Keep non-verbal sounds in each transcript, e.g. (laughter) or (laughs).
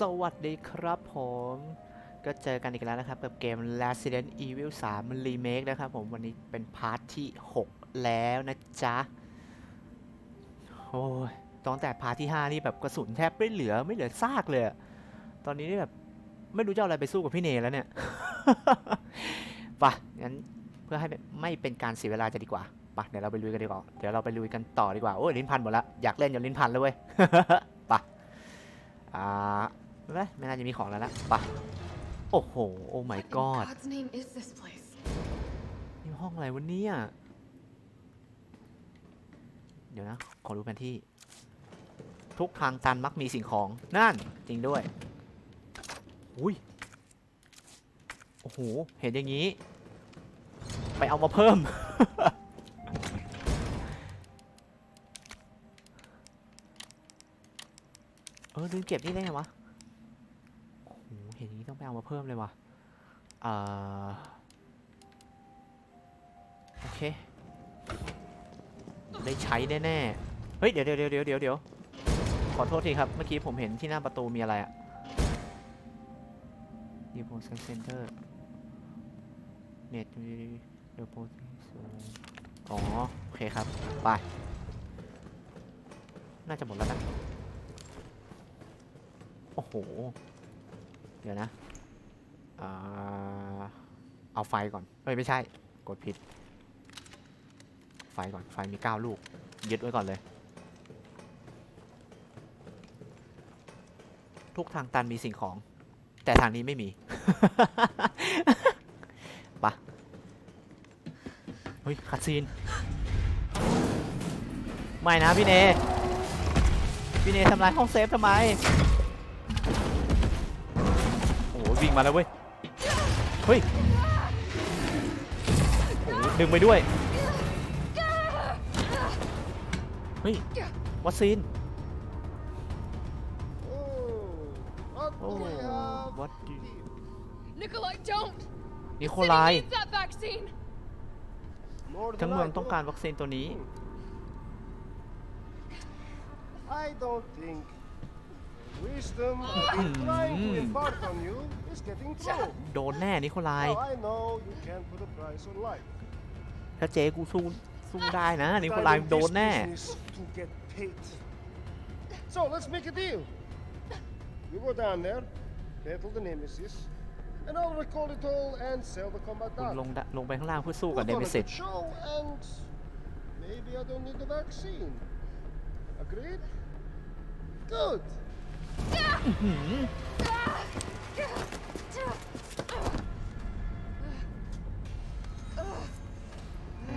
สวัสดีครับผม ก็เจอกันอีกแล้วนะครับ กับเกม Resident Evil 3 Remake นะครับผม วันนี้เป็นพาร์ทที่ 6 แล้วนะจ๊ะ โอ้ยตั้งแต่พาร์ทที่ 5 นี่แบบกระสุนแทบไม่เหลือไม่เหลือซากเลย ตอนนี้นี่แบบ ไม่รู้จะเอาอะไรไปสู้กับพี่เนแล้วเนี่ยไปะงั้นเพื่อให้ไม่เป็นการเสียเวลาจะดีกว่าไปะเดี๋ยวเราไปลุยกันดีกว่า เดี๋ยวเราไปลุยกันต่อดีกว่า โอ้ยลิ้นพันหมดละ อยากเล่นอย่าลิ้นพันเลยเว้ยไปะอ่า ไม่เป็นไม่น่าจะมีของแล้วละไปะโอ้โห โอ้ my What in god God's name is this place? นี่ห้องอะไรวะเนี่ย เดี๋ยวนะ ขอดูแผนที่ ทุกทางตันมักมีสิ่งของ นั่น จริงด้วย อุ้ย โอ้โห เห็นอย่างนี้ ไปเอามาเพิ่ม เออลืมเก็บนี่ได้ไงวะ มาเพิ่มเลยวะอ่าโอเค ได้ใช้แน่ๆเฮ้ย เดี๋ยวเดี๋ยวเดี๋ยวเดี๋ยวเดี๋ยวขอโทษทีครับ เมื่อกี้ผมเห็นที่หน้าประตูมีอะไรอะ d e p o s i t Center Net Deposit อ๋อ โอเคครับ ไป น่าจะหมดแล้วนะ โอ้โห เดี๋ยวนะ เอาไฟก่อน เฮ้ย ไม่ใช่ กดผิด ไฟก่อน ไฟมี 9 ลูก ยึดไว้ก่อนเลย ทุกทางตันมีสิ่งของ แต่ทางนี้ไม่มีปะเฮ้ยคัดซีน ไม่นะพี่เน พี่เนทำลายห้องเซฟทำไม โอ้โหวิ่งมาแล้วเว้ย เฮ้ยโอ้โหดึงไปด้วย เฮ้ย วัคซีน Oh, what โอ้ do we have? what do Nikolai, don't! นิโค City ลาย needs that vaccine! More ทั้ง than เมือง I ต้อง do. การวัคซีนตัวนี้ I don't think the wisdom I've been trying to impart on you is getting through. โดนแน่นิโคลาย Now I know you can't put a price on life. ถ้าเจ๊กูสู้สู้ได้นะนิ But โค I'm ลาย in โด this นแน่ business to get paid. So let's make a deal. You go down there, battle the nemesis, and I'll record it all and sell the combat คุณล data. งดะลงไปข้างล่างเพื่อสู้กับ Put เด on มิ a สิต good show, and maybe I don't need the vaccine. Agreed? Good.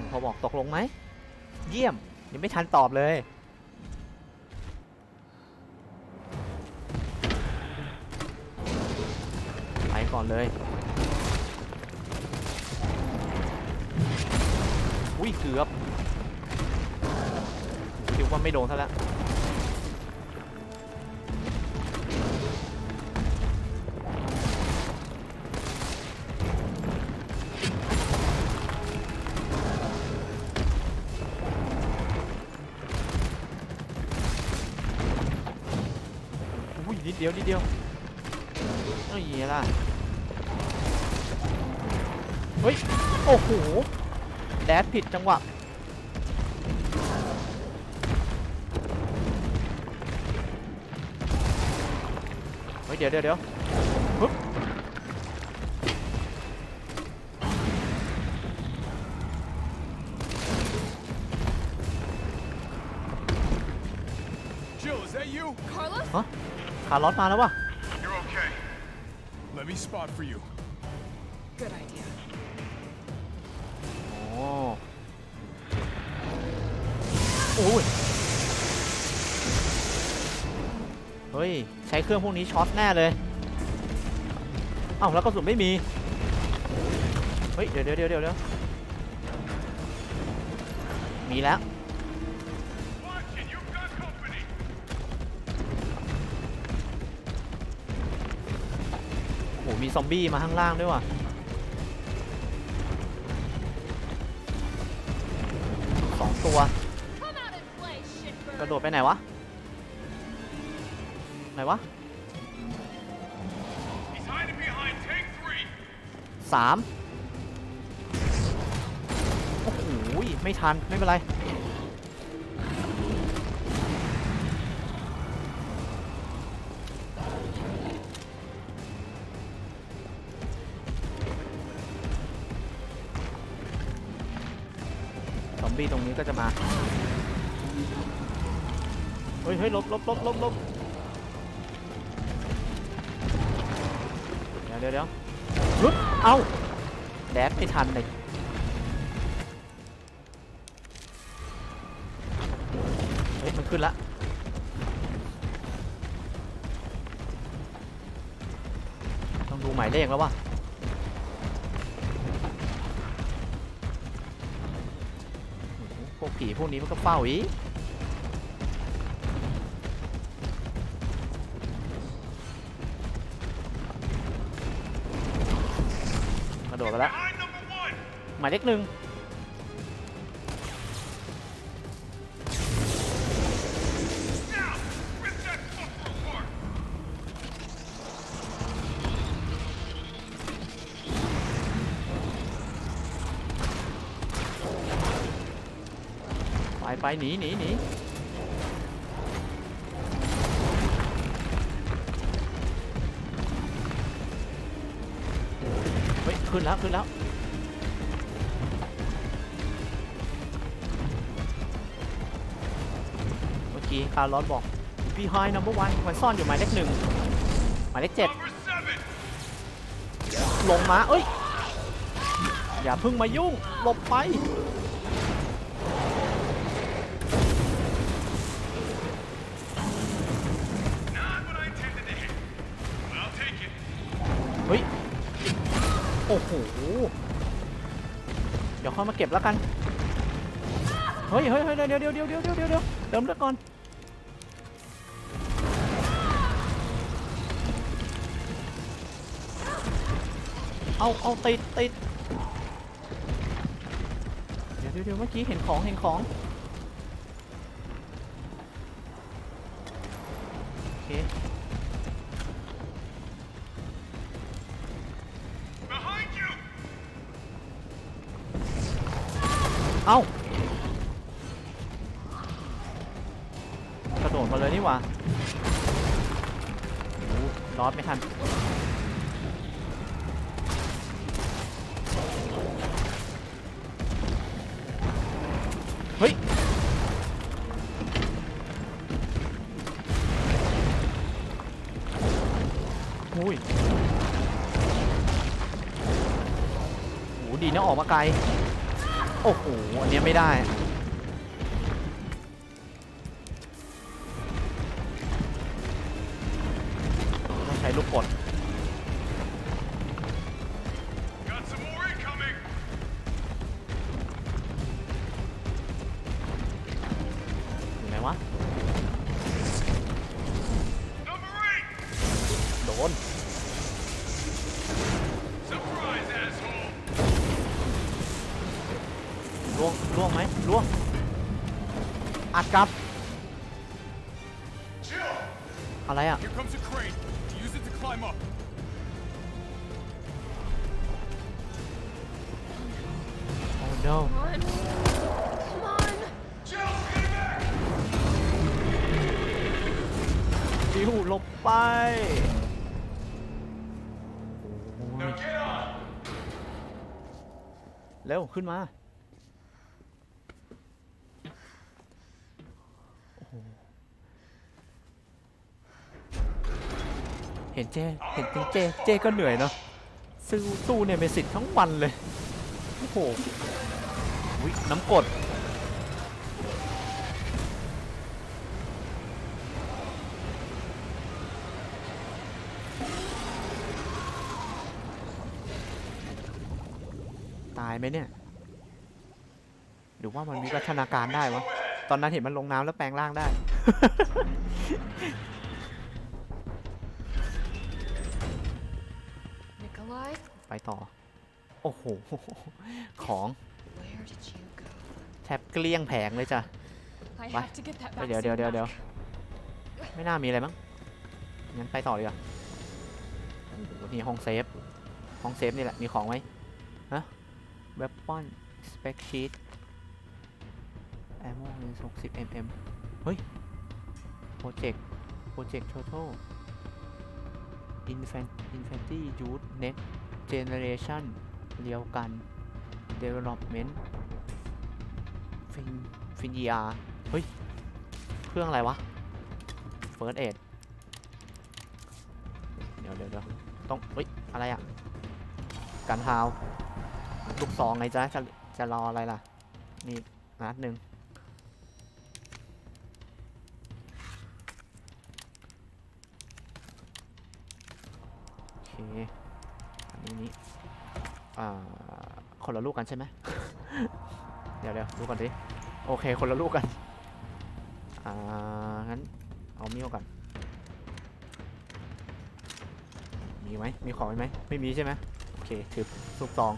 พอบอกตกลงไหม เยี่ยม ยังไม่ทันตอบเลย ไปก่อนเลย อุ้ยเกือบคิดว่าไม่โดนซะแล้ว ดเดียวนิดเดียวเอ้ยอย่างเงี้ยล่ะเฮ้ยโอ้โหแดดผิดจังหวะเฮ้ยเดี๋ยวเดี๋ยวเดี๋ยว คาร์ลอสมาแล้ววะ You're okay. Let me spot for you. Good idea. โอ้โอ้ยเฮ้ย ใช้เครื่องพวกนี้ช็อตแน่เลย เอ้าแล้วกระสุนไม่มี เฮ้ย เดี๋ยวเดี๋ยวเดี๋ยวเดี๋ยวมีแล้ว มีซอมบี้มาข้างล่างด้วยว่ะสองตัว กระโดดไปไหนวะ ไหนวะสามโอ้โหไม่ทัน ไม่เป็นไร บี้ตรงนี้ก็จะมา เฮ้ยเฮ้ยลบลบลบลบลบเดี๋ยวเดี๋ยวเดี๋ยวลุดเอาแดดไม่ทันเลยเฮ้ยมันขึ้นละต้องดูหมายเลขแล้ววะ ผีพวกนี้มันก็เฝ้าอีกกระโดดกันแล้วหมายเลขหนึ่ง ไปหนีหนีหนีเฮ้ยขึ้นแล้วขึ้นแล้วเมื่อกี้คาร์ลอสบอก behind number one มันซ่อนอยู่หมายเลขหนึ่งหมายเลขเจ็ดลงมาเอ้ยอย่าพึ่งมายุ่งหลบไป ค่อยมาเก็บแล้วกัน เฮ้ยเฮ้ยเฮ้ยเดี๋ยวเดี๋ยวเดี๋ยวเดี๋ยวเดี๋ยวเดี๋ยวเดี๋ยวเติมเลือดก่อน เอาเอาติดติดเดี๋ยวเดี๋ยวเดี๋ยวเมื่อกี้เห็นของเห็นของ ระโดดมาเลยนี่หว่าโอ้รอดไม่ทันเฮ้ยอุ้ยโหดีนะออกมาไกล โอ้โห อันนี้ไม่ได้ ลูกกดอยู่ไหมวะ ขึ้นมา โอ้โห เห็นเจ เห็นจริงเจ เจก็เหนื่อยเนาะสู้สู้เนี่ยเมสิตทั้งวันเลย โอ้โหน้ำกดตายไหมเนี่ย รือว่ามันวิวัฒนาการได้วะ ตอนนั้นเห็นมันลงน้ำแล้วแปลงร่างได้ Nikolai, ไปต่อ โอ้โห ของ where did you go? แทบเกลี้ยงแผงเลยจ้ะ I Bye. have to get that เดี๋ยว vaccine เดี๋ยวเดี๋ยวเดี๋ยว back. ไม่น่ามีอะไรมั้ง งั้นไปต่อเลยอะนี่ห้องเซฟ ห้องเซฟนี่แหละ มีของไหมฮะ weapon spec sheet ammo 60 mm เฮ้ย project project total infant infantry youth next generation เรียวกัน development ฟินฟินยาเฮ้ย เครื่องอะไรวะ first aid เดี๋ยวเดี๋ยวเดี๋ยวต้องเฮ้ย อะไรอะกันฮาว ลูกซองไงจ๊ะจะจะรออะไรล่ะ นี่นัดหนึ่ง อเคอันนี้นี่อ่าคนละลูกกันใช่ไหม เดี๋ยวเดี๋ยวดูก่อนดิโอเค คนละลูกกัน อ่า งั้น เอามีดก่อน มีไหม มีของไหม ไม่มีใช่ไหมโอเค ถือลูกซอง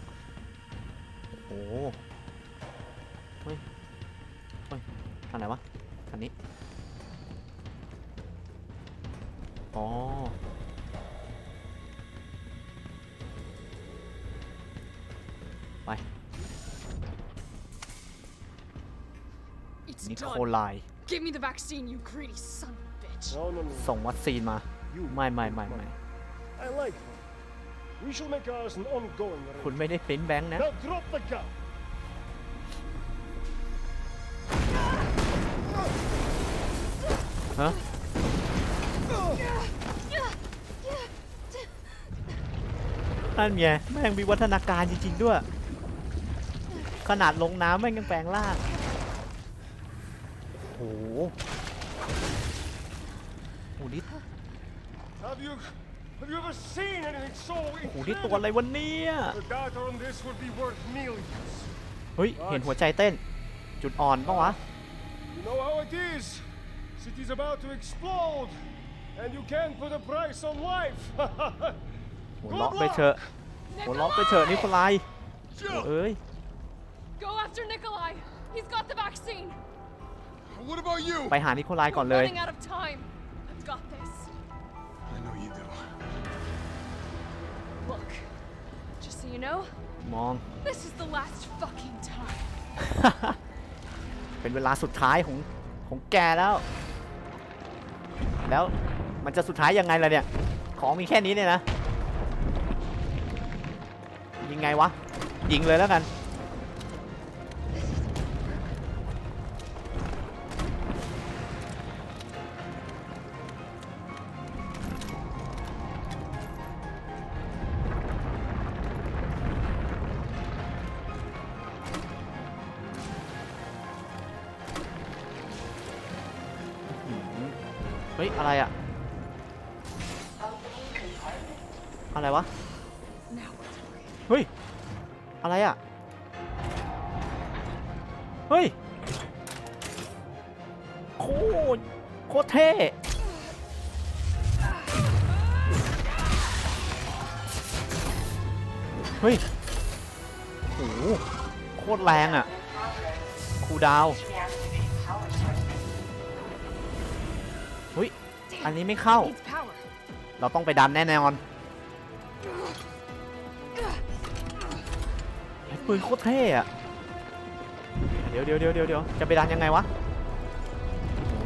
โอ้โห เฮ้ย เฮ้ย ทางไหนวะ ไล Give me the vaccine, you greedy son of a bitch. No, no, no. ส่งวัคซีนมา You. ไม่ไม่ไม่ไม่ I like her. We shall make ours an ongoing คุณ arrangement. ไม่ได้ปริ้นแบงค์นะ Now drop the gun. ฮะ นั่นไงแม่งมีวัฒนาการจริง ๆ ด้วย ขนาดลงน้ำแม่งยังแปลงร่างโอ้โหโอ้โหนี่ Have you have you ever seen anything so โอ้โหนี่ตัวอะไร incredible? วะเนี่ย The data on this would be worth millions. เฮ้ย เห็นหัวใจเต้น จุดอ่อนปะวะ You know how it is. City's about to explode, and you can't put a price on life. หัวเราะไปเถอะหัวเราะไปเถอะนิโคลายเอ้ย Go after Nikolai. He's got the vaccine. What about you? ไปหานิโคลายก่อนเลย Running out of time. I've got this. I know you do. Look, just so you know, มอง this is the last fucking time. เป็นเวลาสุดท้ายของของแกแล้ว แล้วมันจะสุดท้ายยังไงล่ะเนี่ย ของมีแค่นี้เนี่ยนะ ยิงไงวะ ยิงเลยแล้วกัน ฮ้ย อะไรอะอะไรวะ เฮ้ย อะไรอะเฮ้ย โคตร โคตรเท่เฮ้ยโหโคตรแรงอะคูดาว อันนี้ไม่เข้า เราต้องไปดันแน่นอนปืนโคตรเท่อะเดี๋ยวเดี๋ยวเดี๋ยวเดี๋ยวเดียวจะไปดันยังไงวะ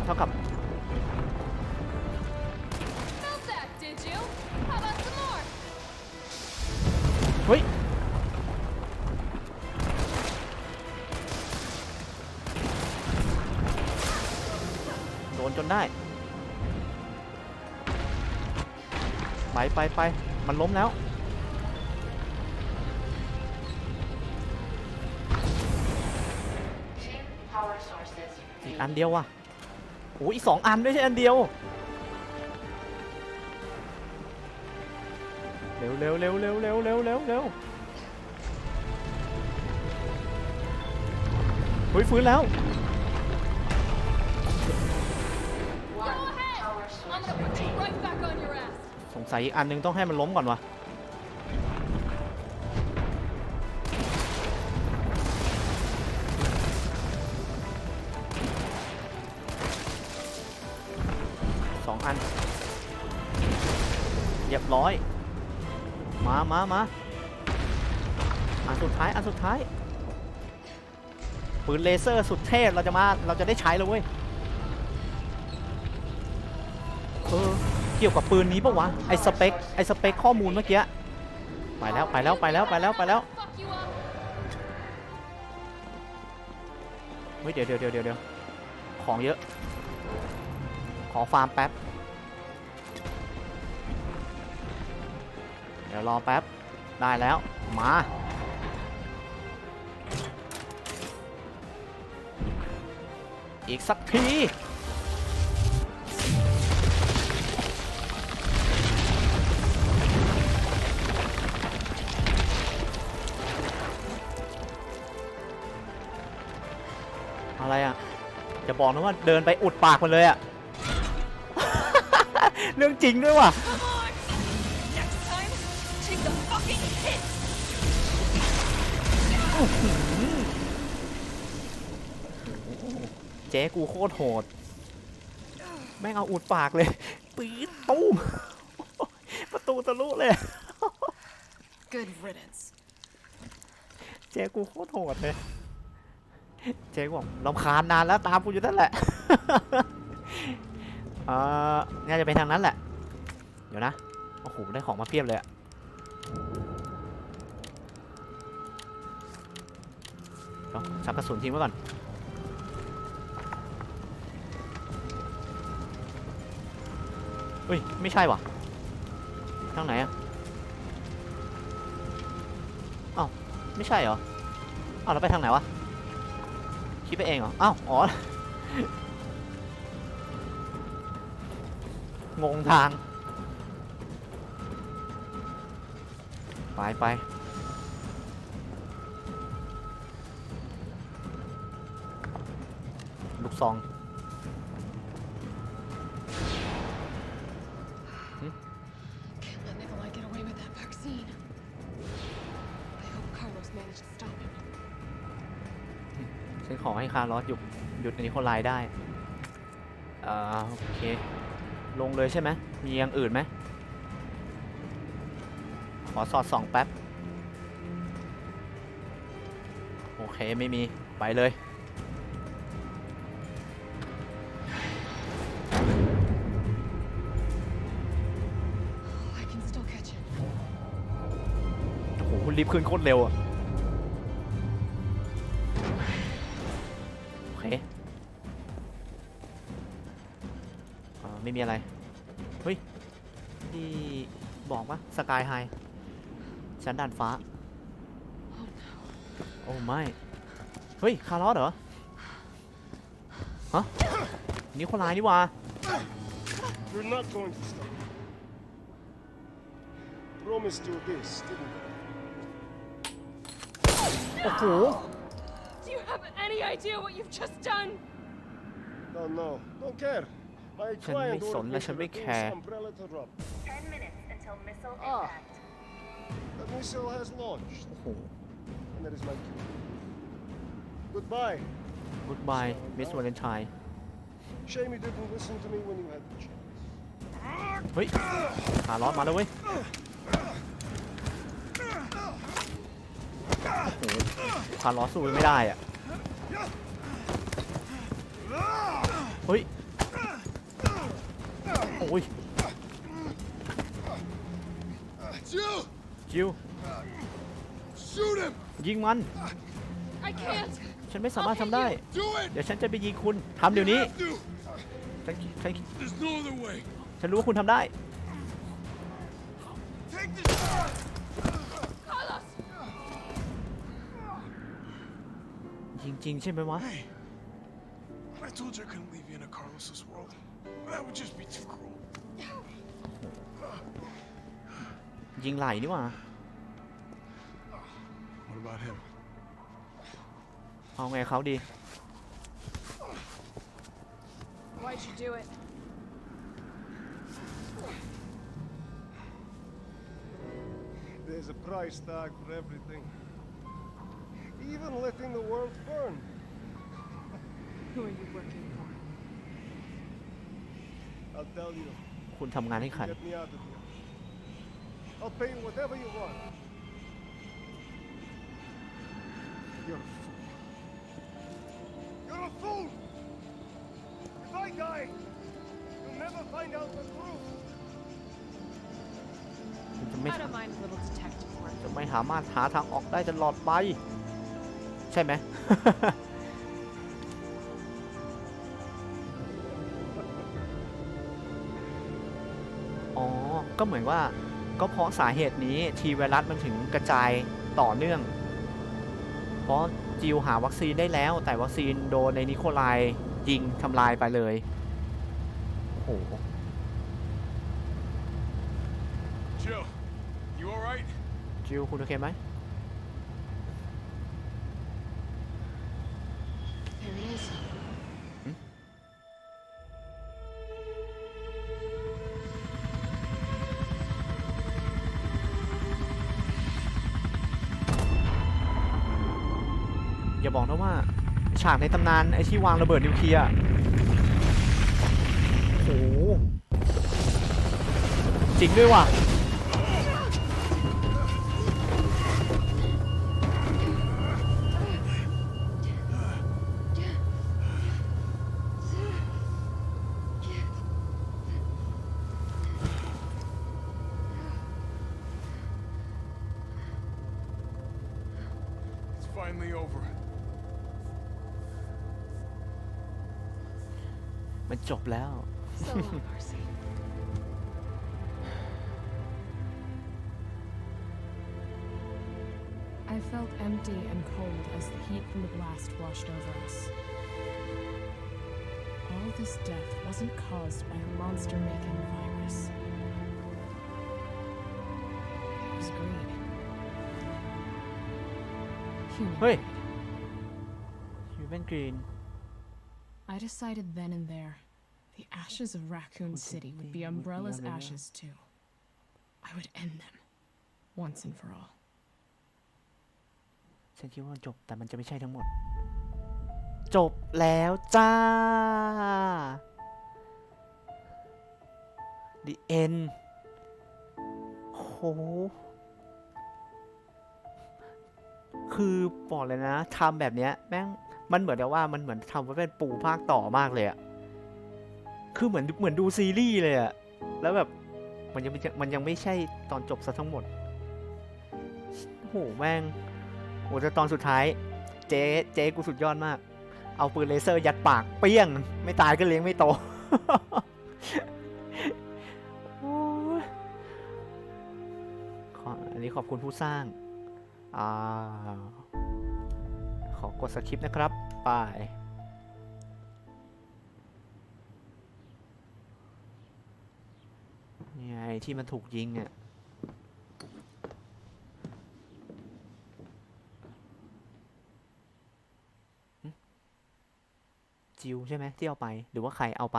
เท่ากับเฮ้ยโดนจนได้ ไปไปไปมันล้มแล้ว อีกอันเดียวว่ะโอ้ยอีกสองอันไม่ใช่อันเดียว เร็วเร็วเร็วเร็วเร็วเร็วเร็วเร็วเฮ้ยฟื้นแล้ว สงสัยอีกอันนึงต้องให้มันล้มก่อนวะสองอันเรียบร้อย มามามาอันสุดท้าย อันสุดท้ายปืนเลเซอร์สุดเทพเราจะมา เราจะได้ใช้แล้วเว้ย กี่ยวกับปืนนี้ปะวะไอสเปคไอสเปคข้อมูลเมื่อกี้ไปแล้วไปแล้วไปแล้วไปแล้วไปแล้วเฮ้ยเดี๋ยวเดี๋ยวเดี๋ยวเดี๋ยวของเยอะ ขอฟาร์มแป๊บ เดี๋ยวรอแป๊บ ได้แล้ว มา อีกสักที จะบอกนะว่าเดินไปอุดปากมันเลยอะเรื่องจริงด้วยว่ะ Come on. Next time, take the fucking hit. เจ๊กูโคตรโหด แม่งเอาอุดปากเลยปี๊ดตุ้ม ประตูทะลุเลย Good riddance. เจ๊กูโคตรโหดเลย เจ๊กบอกลำคาญนานแล้วตามกูอยู่นั่นแหละ เออน่าจะเป็นทางนั้นแหละ เดี๋ยวนะ โอ้โห ได้ของมาเพียบเลยอะชักกระสุนทิ้งไว้ก่อน เฮ้ย ไม่ใช่ว่ะทางไหนอะอ้าไม่ใช่เหรอ อ้าว เราไปทางไหนวะ คิดไปเองเหรอ อ้าว อ๋อ งงทาง ไปไปลูกซอง คาร์ลอสหยุดหยุดนิโคลายได้อ่าโอเค ลงเลยใช่ไหมมีอย่างอื่นไหมขอสอดส่องแป๊บ โอเคไม่มี ไปเลย โอ้โหรีบขึ้นโคตรเร็วอะ ม่มีอะไร เฮ้ย ที่บอกว่าสกายไฮชั้นด่านฟ้า โอ้ไม่ เฮ้ย คาร์ลอสเหรอ ฮะ นี่คนร้ายนี่หว่า You're not going to stop. Promised you this, didn't I? โอ้โห Do you have any idea what you've just done? No, no, don't care. My ฉันไม่ client สน ordered และ me ฉัน to ไม่ reduce แคร์ umbrella to drop. Ten minutes until missile Ah. impact. The missile has launched, โอ้โห and that is my cue. Goodbye. goodbye Miss Valentine Shame you didn't listen to me when you had the chance. เฮ้ยคาร์ลอสมาแล้วเว้ย โอ้โหคาร์ลอสสู้ไม่ได้อะเฮ้ย โอ้ย Jill! จิว Shoot him! ยิงมัน I can't. ฉันไม่สามารถทำได้ Do it! เดี๋ยวฉันจะไปยิงคุณทำเดี๋ยวนี้ Have to! ฉันฉัน There's no other way. ฉันรู้ว่าคุณทำได้ Take this shot! Carlos. จริงๆใช่ไหมวะ Hey, I told you I couldn't leave you in a Carlos's world. That would just be too cruel. ยิงไหลนี่หว่า What about him? เอาไงเขาดี Why'd you do it? There's a price tag for everything. Even letting the world burn. Who are you working for? I'll tell you. คุณทำงานให้ใคร Get me out of here. I'll pay you whatever you want. You're a fool. You're a fool! If I die, you'll never find out the truth. จะไม่ I don't mind a little detective work. จะไม่สามารถหาทางออกได้ตลอดไป ใช่ไหม ก็เหมือนว่าก็เพราะสาเหตุนี้ทีไวรัสมันถึงกระจายต่อเนื่อง เพราะจิวหาวัคซีนได้แล้ว แต่วัคซีนโดนในนิโคลายยิงทำลายไปเลยโอ้โห Jill, you alright? จิวคุณโอเคไหม There it is. ฉากในตำนานไอ้ที่วางระเบิดนิวเคลียร์โอ้โหจริงด้วยว่ะ มันจบแล้ว (laughs) So long, Percy. I felt empty and cold as the heat from the blast washed over us. All this death wasn't caused by a monster making virus. It was greed. Human เฮ้ย greed. ยูเวนกรีน I decided then and there the ashes of Raccoon City would be Umbrella's ashes too. I would end them once and for all. ฉันคิดว่ามันจบแต่มันจะไม่ใช่ทั้งหมด จบแล้วจ้า The end โห คือบอกเลยนะทำแบบเนี้ยแม่ง มันเหมือนกับว่ามันเหมือนทำไว้เป็นปูภาคต่อมากเลยอะ คือเหมือนเหมือนดูซีรีส์เลยอะแล้วแบบมันยังมันยังไม่ใช่ตอนจบซะทั้งหมดโหแม่งโอ้แต่ตอนสุดท้าย เจ๊เจ๊กูสุดยอดมาก เอาปืนเลเซอร์ยัดปากเปี้ยง ไม่ตายก็เลี้ยงไม่โตอันนี้ขอบคุณผู้สร้างอ่าขอกดสคริปต์นะครับ ไป นี่ไงที่มันถูกยิงอะจิวใช่ไหมที่เอาไป หรือว่าใครเอาไป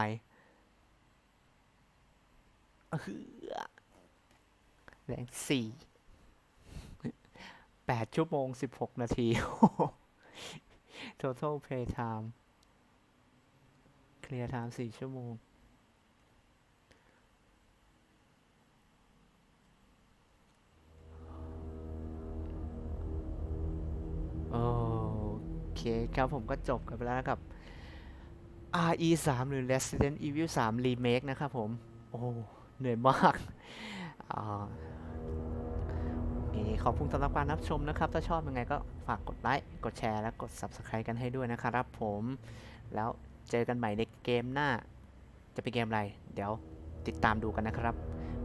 เออแรงสี่แปดชั่วโมงสิบหกนาที total play time clear time สี่ชั่วโมง คครับผมก็จบกันไปแล้วนะครับ RE 3หรือ Resident Evil 3 Remake นะครับผม โอ้เหนื่อยมากอ่ขอบคุณสำหรับการรับชมนะครับ ถ้าชอบยังไงก็ฝากกดไลค์ กดแชร์ และกด Subscribe กันให้ด้วยนะครับผม แล้วเจอกันใหม่ในเกมหน้า จะเป็นเกมอะไร เดี๋ยวติดตามดูกันนะครับ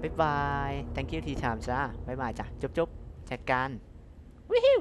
บ๊ายบาย thank you ที time จ้าบ๊ายบายจ้ะจุ๊บๆจัดการวิว